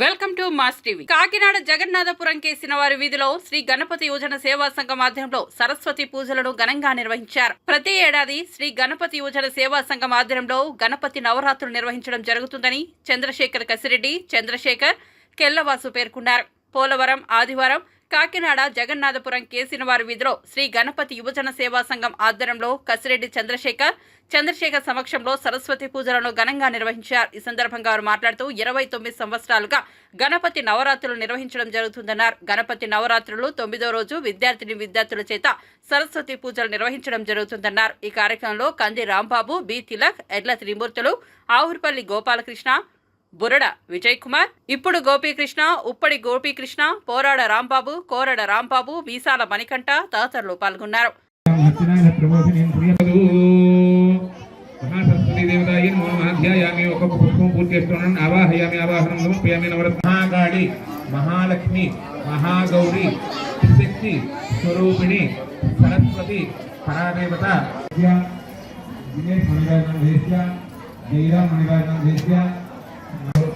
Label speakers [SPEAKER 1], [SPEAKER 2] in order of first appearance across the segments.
[SPEAKER 1] Welcome to mass TV. Kakinada Jagannathapuram కేసిన వారి వీధిలో శ్రీ గణపతి యోజన సేవా సంఘం ఆధ్వర్యంలో సరస్వతి పూజలను ఘనంగా నిర్వహించారు. ప్రతి ఏడాది శ్రీ గణపతి యోజన సేవా సంఘం ఆధ్వర్యంలో గణపతి నవరాత్రులు నిర్వహించడం జరుగుతుందని చంద్రశేఖర్ కసిరెడ్డి చంద్రశేఖర్ కెల్లవాసు పేర్కొన్నారు. పోలవరం ఆదివారం కాకినాడ జగన్నాథపురం కేసినవారి వీధిలో శ్రీ గణపతి యువజన సేవా సంఘం ఆధ్వర్యంలో కసిరెడ్డి చంద్రశేఖర్ చంద్రశేఖర్ సమక్షంలో సరస్వతి పూజలను ఘనంగా నిర్వహించారు. ఈ సందర్భంగా వారు మాట్లాడుతూ ఇరవై తొమ్మిది సంవత్సరాలుగా గణపతి నవరాత్రులు నిర్వహించడం జరుగుతుందన్నారు. గణపతి నవరాత్రులు తొమ్మిదో రోజు విద్యార్థిని విద్యార్థుల చేత సరస్వతి పూజలు నిర్వహించడం జరుగుతుందన్నారు. ఈ కార్యక్రమంలో కంది రాంబాబు బి తిలక్ ఎడ్ల త్రిమూర్తులు ఆవుర్పల్లి గోపాలకృష్ణ బురడ విజయ్ కుమార్ ఇప్పుడు గోపీకృష్ణ ఉప్పడి గోపీకృష్ణ పోరాడ రాంబాబు కోరడ రాంబాబు వీసాల మణికంఠ తదితరులు పాల్గొన్నారు.
[SPEAKER 2] మహాకాళి మహాలక్ష్మి మహాగౌరి శక్తి స్వరూపిణి సరస్వతి పరాదేవత. దినేష్ మణిగాయనం దేశ్య జయరామ్ మణిగాయనం దేశ్య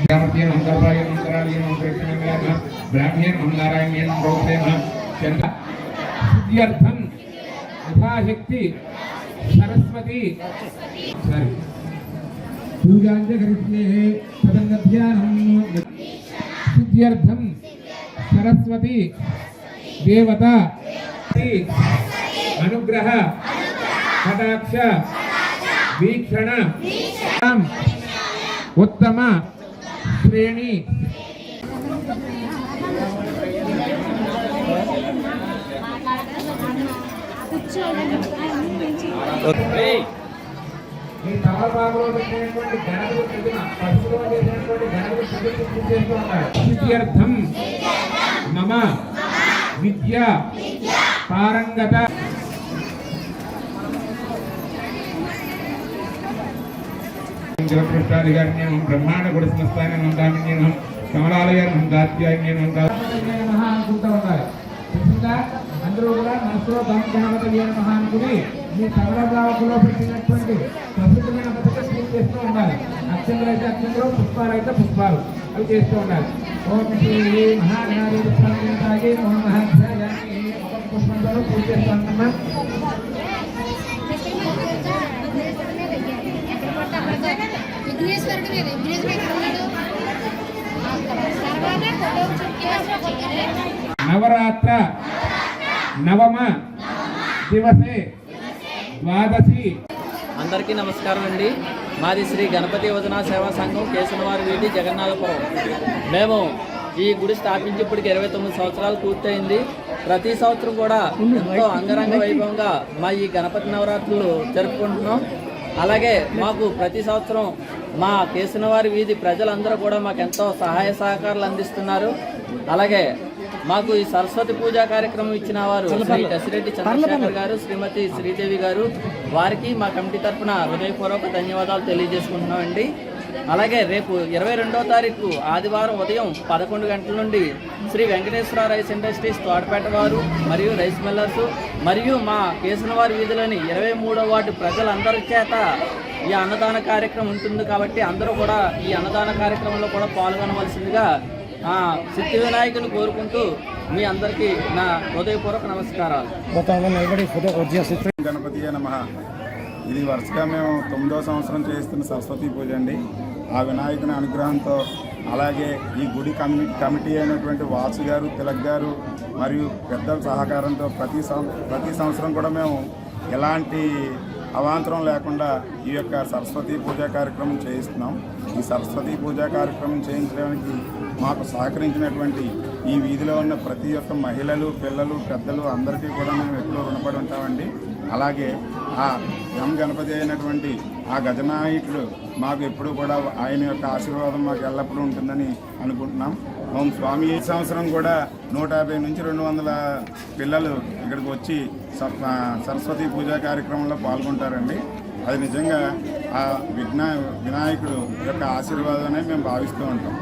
[SPEAKER 2] నిరాకారం భక్తాభేతవర్తనం అంతరాలయం ప్రేక్షణ బ్రాహ్మ్యేన అంగారాయణ్యేన ప్రోక్తేన చంద్ర శుద్ధ్యర్థం యథాశక్తి సరస్వతి సరే కరిష్యే తదంగధ్యానం సరస్వతి దేవత అనుగ్రహ కటాక్ష వీక్షణ ఉత్తమ శ్రేణి. ఈ తమలపాకులో పెట్టినటువంటి గణపతి ప్రతిమ చేసినటువంటి ప్రతిమ మమ. విద్య పారంగత. గారిని నేను బ్రహ్మాండ గుడి సంస్థానం దామిన్యం కమలాలయం దాత్యాన్యం మహా అనుకుంటూ ఉండాలి తెలిసిందా అందరూ కూడా మనసులో గణపతి మహా అనుకుని మీ సమరభావకులో పెట్టినటువంటి ప్రసిద్ధమైన పద్ధతి పూజ చేస్తూ ఉండాలి అక్షంతలు అయితే అక్షంతలు పుష్పాలు అయితే పుష్పాలు అవి చేస్తూ ఉండాలి ఓం శ్రీ మహాగణాధి పుష్పాలు ఓం మహాధ్యాయాన్ని ఒక్కొక్క పుష్పంతో పూజ చేస్తూ ఉంటున్నాం నవరాత్ర నవమ దివసే ద్వాదశి.
[SPEAKER 3] అందరికీ నమస్కారం అండి. మాది శ్రీ గణపతి యోజన సేవా సంఘం కేశనవారి వీధి జగన్నాథపురం. మేము ఈ గుడి స్థాపించి ఇప్పటికి ఇరవై తొమ్మిది సంవత్సరాలు పూర్తయింది. ప్రతి సంవత్సరం కూడా ఎంతో అంగరంగ వైభవంగా మా ఈ గణపతి నవరాత్రులు జరుపుకుంటున్నాం. అలాగే మాకు ప్రతి సంవత్సరం మా కేశనవారి వీధి ప్రజలందరూ కూడా మాకు ఎంతో సహాయ సహకారాలు అందిస్తున్నారు. అలాగే మాకు ఈ సరస్వతి పూజా కార్యక్రమం ఇచ్చిన వారు శ్రీ కసిరెడ్డి చంద్రశేఖర్ గారు శ్రీమతి శ్రీదేవి గారు వారికి మా కమిటీ తరఫున హృదయపూర్వక ధన్యవాదాలు తెలియజేసుకుంటున్నామండి. అలాగే రేపు ఇరవై రెండో తారీఖు ఆదివారం ఉదయం పదకొండు గంటల నుండి శ్రీ వెంకటేశ్వర రైస్ ఇండస్ట్రీస్ తోటపేట వారు మరియు రైస్ మిల్లర్స్ మరియు మా కేసునవారి వీధిలోని ఇరవై మూడో వార్డు ప్రజలందరి చేత ఈ అన్నదాన కార్యక్రమం ఉంటుంది కాబట్టి అందరూ కూడా ఈ అన్నదాన కార్యక్రమంలో కూడా పాల్గొనవలసిందిగా ఆ, సిద్ధి వినాయకుని కోరుకుంటూ మీ అందరికీ నా హృదయపూర్వక నమస్కారాలు.
[SPEAKER 4] గణపతి నమ. ఇది వరుసగా మేము తొమ్మిదో సంవత్సరం చేస్తున్న సరస్వతి పూజ అండి. ఆ వినాయకుని అనుగ్రహంతో అలాగే ఈ గుడి కమి కమిటీ అయినటువంటి వాసు గారు తిలక్ గారు మరియు పెద్దల సహకారంతో ప్రతి సం ప్రతి సంవత్సరం కూడా మేము ఎలాంటి అవాంతరం లేకుండా ఈ యొక్క సరస్వతి పూజా కార్యక్రమం చేయిస్తున్నాం. ఈ సరస్వతి పూజా కార్యక్రమం చేయించడానికి మాకు సహకరించినటువంటి ఈ వీధిలో ఉన్న ప్రతి ఒక్క మహిళలు పిల్లలు పెద్దలు అందరికీ కూడా మేము ఎప్పుడూ రుణపడి ఉంటామండి. అలాగే ఆ ఎం గణపతి అయినటువంటి ఆ గజనాయకుడు మాకు ఎప్పుడు కూడా ఆయన యొక్క ఆశీర్వాదం మాకు ఎల్లప్పుడూ ఉంటుందని అనుకుంటున్నాం. మా స్వామి. ఈ సంవత్సరం కూడా నూట యాభై నుంచి రెండు వందల పిల్లలు ఇక్కడికి వచ్చి స- సరస్వతి పూజా కార్యక్రమంలో పాల్గొంటారండి. అది నిజంగా ఆ విఘ్న వినాయకుడు యొక్క ఆశీర్వాదమే మేము భావిస్తూ ఉంటాం.